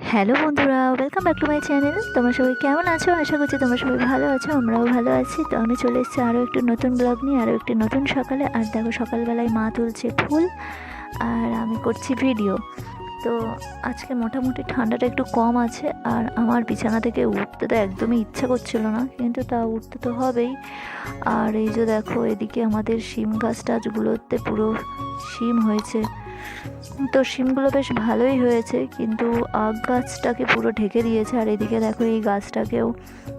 Hello বন্ধুরা welcome back to my channel তোমরা সবাই কেমন আছো? আশা করছি তোমরা সবাই ভালো আছো, আমরাও ভালো আছি। তো আমি চলে এসেছি আরও একটি নতুন ব্লগ নিয়ে, আরও একটি নতুন সকালে। আর দেখো, সকালবেলায় মা তুলছে ফুল, আর আমি করছি ভিডিও তো আজকে মোটামুটি ঠান্ডাটা একটু কম আছে, আর আমার বিছানা থেকে উঠতে তো একদমই ইচ্ছা করছিল না, কিন্তু তা উঠতে তো হবেই। আর এই যে দেখো, এদিকে আমাদের শিম গাছ টাছগুলোতে পুরো শিম হয়েছে। তো শিমগুলো বেশ ভালোই হয়েছে, কিন্তু আগ গাছটাকে পুরো ঢেকে দিয়েছে, আর এদিকে দেখো এই গাছটাকেও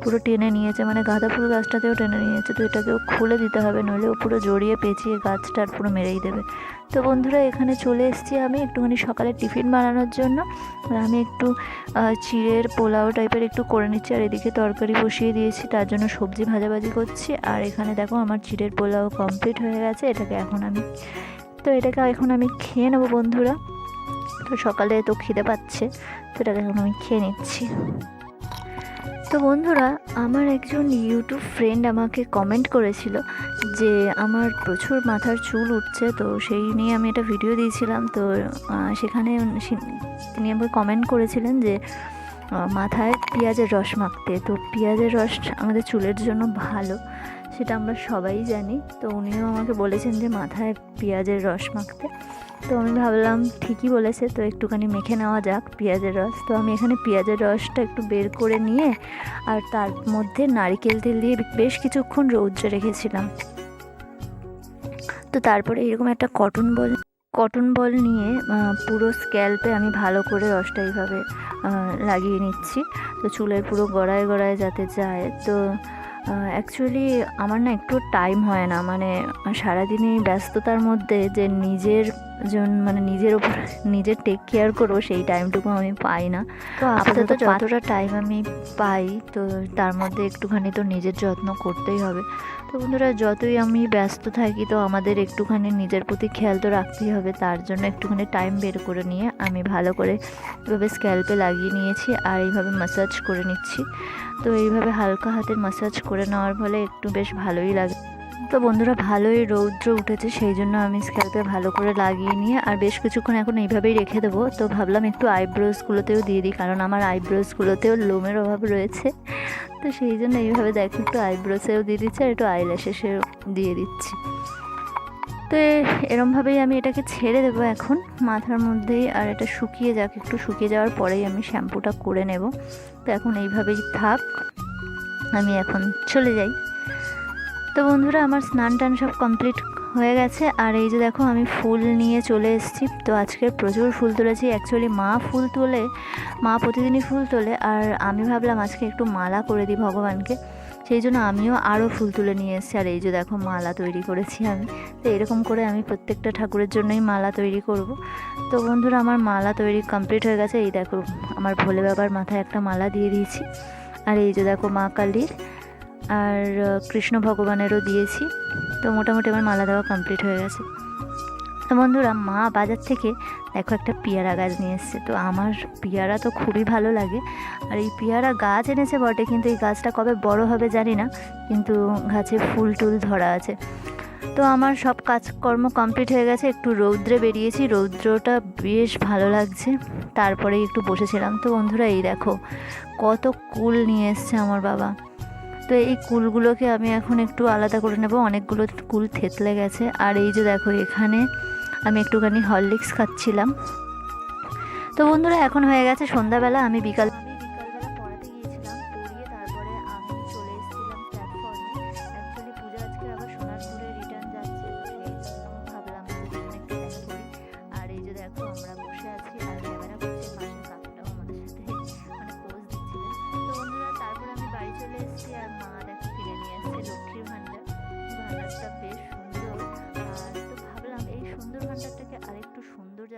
পুরো টেনে নিয়েছে মানে গাঁদা ফুল গাছটাকেও টেনে নিয়েছে, তো এটাকেও খুলে দিতে হবে, নইলে ও পুরো জড়িয়ে পেঁচিয়ে গাছটার পুরো মেরেই দেবে। তো বন্ধুরা, এখানে চলে এসেছি আমি একটুখানি সকালে টিফিন বানানোর জন্য, আর আমি একটু চিড়ের পোলাও টাইপের একটু করে নিচ্ছি, আর এদিকে তরকারি বসিয়ে দিয়েছি, তার জন্য সবজি ভাজাভাজি করছি, আর এখানে দেখো আমার চিড়ের পোলাও কমপ্লিট হয়ে গেছে, এটাকে এখন আমি তো এটাকে এখন আমি খেয়ে নেব বন্ধুরা। তো সকালে তো খিদে পাচ্ছে, তো এটাকে এখন আমি খেয়ে নিচ্ছি। তো বন্ধুরা, আমার একজন ইউটিউব ফ্রেন্ড আমাকে কমেন্ট করেছিল যে আমার প্রচুর মাথার চুল উঠছে, তো সেই নিয়ে আমি একটা ভিডিও দিয়েছিলাম। তো সেখানে তিনি আমাকে কমেন্ট করেছিলেন যে মাথায় পেঁয়াজের রস মাখতে। তো পেঁয়াজের রস আমাদের চুলের জন্য ভালো, সেটা আমরা সবাই জানি। তো উনিও আমাকে বলেছেন যে মাথায় পেঁয়াজের রস মাখতে। তো আমি ভাবলাম, ঠিকই বলেছে, তো একটুখানি মেখে নেওয়া যাক পেঁয়াজের রস। তো আমি এখানে পেঁয়াজের রসটা একটু বের করে নিয়ে, আর তার মধ্যে নারিকেল তেল দিয়ে বেশ কিছুক্ষণ রৌদ্রে রেখেছিলাম। তো তারপরে এরকম একটা কটন বল কটন বল নিয়ে পুরো স্ক্যাল্পে আমি ভালো করে রসটা এইভাবে লাগিয়ে নিচ্ছি। তো চুলের পুরো গড়ায় গড়ায় যাতে যায়। তো অ্যাকচুয়ালি আমার না একটু টাইম হয় না। মানে সারাদিনই ব্যস্ততার মধ্যে যে নিজের জন মানে নিজের ওপর নিজের টেক কেয়ার করব সেই টাইমটুকু আমি পাই না। তো আপাতত যতটা টাইম আমি পাই তো তার মধ্যে একটুখানি তো নিজের যত্ন করতেই হবে। তো বন্ধুরা যতই আমি ব্যস্ত থাকি তো আমাদের একটুখানি নিজের প্রতি খেয়াল তো রাখতেই হবে। তার জন্য একটুখানি টাইম বের করে নিয়ে আমি ভালো করে এভাবে স্ক্যাল্পে লাগিয়ে নিয়েছি আর এইভাবে ম্যাসাজ করে নিচ্ছি। তো এইভাবে হালকা হাতে ম্যাসাজ করে নেওয়ার ফলে একটু বেশ ভালোই লাগে। তো বন্ধুরা ভালোই রৌদ্র উঠেছে, সেই জন্য আমি স্ক্যাল্পে ভালো করে লাগিয়ে নিয়ে আর বেশ কিছুক্ষণ এখন এইভাবেই রেখে দেবো। তো ভাবলাম একটু আইব্রোসগুলোতেও দিয়ে দিই, কারণ আমার আইব্রোসগুলোতেও লোমের অভাব রয়েছে। তো সেই জন্য এইভাবে দেখো একটু আইব্রোসেও দিয়ে দিচ্ছি আর একটু আইল্যাশেসেও দিয়ে দিচ্ছি। তো এরমভাবেই আমি এটাকে ছেড়ে দেবো এখন মাথার মধ্যেই, আর এটা শুকিয়ে যাক, একটু শুকিয়ে যাওয়ার পরেই আমি শ্যাম্পুটা করে নেব। তো এখন এইভাবেই থাক, আমি এখন চলে যাই। তো বন্ধুরা, আমার স্নান টান সব কমপ্লিট হয়ে গেছে। আর এই যে দেখো, আমি ফুল নিয়ে চলে এসেছি। তো আজকে প্রচুর ফুল তুলেছি। অ্যাকচুয়ালি মা ফুল তোলে, মা প্রতিদিনই ফুল তোলে। আর আমি ভাবলাম আজকে একটু মালা করে দিই ভগবানকে। সেই জন্য আমিও আরও ফুল তুলে নিয়ে এসেছি। আর এই যে দেখো, মালা তৈরি করেছি আমি। তো এরকম করে আমি প্রত্যেকটা ঠাকুরের জন্যই মালা তৈরি করব। তো বন্ধুরা, আমার মালা তৈরি কমপ্লিট হয়ে গেছে। এই দেখো, আমার ভোলে বাবার মাথায় একটা মালা দিয়ে দিয়েছি। আর এই যে দেখো, মা কালীর আর কৃষ্ণ ভগবানেরও দিয়েছি। তো মোটামুটি আমার মালা দেওয়া কমপ্লিট হয়ে গেছে। তো বন্ধুরা, মা বাজার থেকে দেখো একটা পেয়ারা গাছ নিয়ে এসছে। তো আমার পেয়ারা তো খুবই ভালো লাগে। আর এই পেয়ারা গাছ এনেছে বটে, কিন্তু এই গাছটা কবে বড় হবে জানি না, কিন্তু গাছে ফুল টুল ধরা আছে। তো আমার সব কাজকর্ম কমপ্লিট হয়ে গেছে। একটু রৌদ্রে বেরিয়েছি। রৌদ্রটা বেশ ভালো লাগছে। তারপরে একটু বসেছিলাম। তো বন্ধুরা, এই দেখো, কত কুল নিয়ে এসছে আমার বাবা। তো এই কুলগুলোকে আমি এখন একটু আলাদা করে নেব। অনেকগুলো কুল থেতলে গেছে। আর এই যে দেখো, এখানে আমি একটুখানি হরলিক্স খাচ্ছিলাম। তো বন্ধুরা, এখন হয়ে গেছে সন্ধ্যাবেলা। আমি বিকাল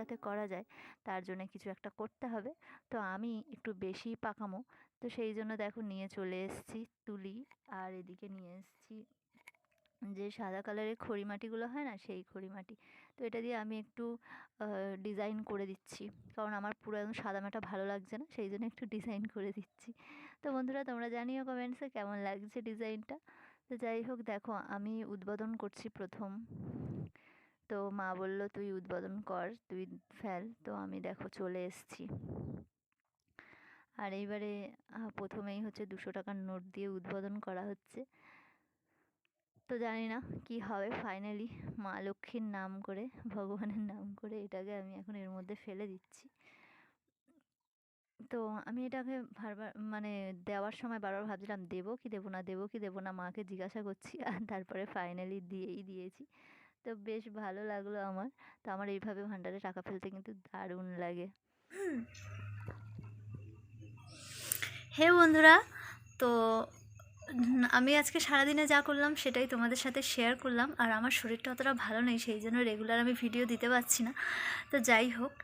যাতে করা যায়, তার জন্য কিছু একটা করতে হবে। তো আমি একটু বেশি পাকামো। তো সেই জন্য দেখো নিয়ে চলে এসেছি তুলি আর এদিকে নিয়ে এসেছি যে সাদা কালারের খড়ি মাটিগুলো হয় না, সেই খড়ি মাটি তো এটা দিয়ে আমি একটু ডিজাইন করে দিচ্ছি। কারণ আমার পুরো একদম সাদা মাটা ভালো লাগছে না, সেই জন্য একটু ডিজাইন করে দিচ্ছি। তো বন্ধুরা, তোমরা জানিও কমেন্টসে কেমন লাগছে ডিজাইনটা তো যাই হোক, দেখো আমি উদ্বোধন করছি প্রথম। তো মা বলল, তুই উদ্বোধন কর, তুই ফেল। তো আমি দেখো চলে এসেছি। আর এইবারে প্রথমেই হচ্ছে দুশো টাকার নোট দিয়ে উদ্বোধন করা হচ্ছে। তো জানি না কি হবে ফাইনালি মা লক্ষ্মীর নাম করে, ভগবানের নাম করে এটাকে আমি এখন এর মধ্যে ফেলে দিচ্ছি। তো আমি এটাকে বারবার মানে দেওয়ার সময় বারবার ভাবছিলাম, দেবো কি দেবো না, দেবো কি দেবো না? মাকে জিজ্ঞাসা করছি, আর তারপরে ফাইনালি দিয়েই দিয়েছি। তো বেশ ভালো লাগল আমার। তো আমার এইভাবে ভান্ডারে টাকা ফেলতে কিন্তু দারুণ লাগে। হে বন্ধুরা, তো আমি আজকে সারাদিনে যা করলাম সেটাই তোমাদের সাথে শেয়ার করলাম। আর আমার শরীরটা অতটা ভালো নেই, সেই জন্য রেগুলার আমি ভিডিও দিতে পারছি না। তো যাই হোক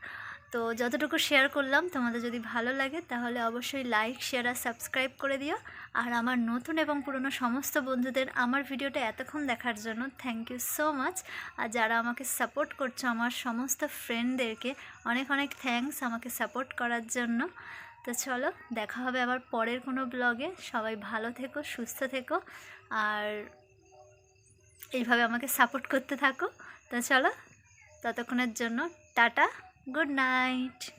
তো যতটুকু শেয়ার করলাম, তোমাদের যদি ভালো লাগে, তাহলে অবশ্যই লাইক শেয়ার আর সাবস্ক্রাইব করে দিও। আর আমার নতুন এবং পুরনো সমস্ত বন্ধুদের আমার ভিডিওটা এতক্ষণ দেখার জন্য থ্যাংক ইউ সো মাচ আর যারা আমাকে সাপোর্ট করছ, আমার সমস্ত ফ্রেন্ডদেরকে অনেক অনেক থ্যাঙ্কস আমাকে সাপোর্ট করার জন্য। তো চলো, দেখা হবে আবার পরের কোনো ব্লগে সবাই ভালো থেকো, সুস্থ থেকো। আর এইভাবে আমাকে সাপোর্ট করতে থাকো। তো চলো, ততক্ষণের জন্য টাটা। good night.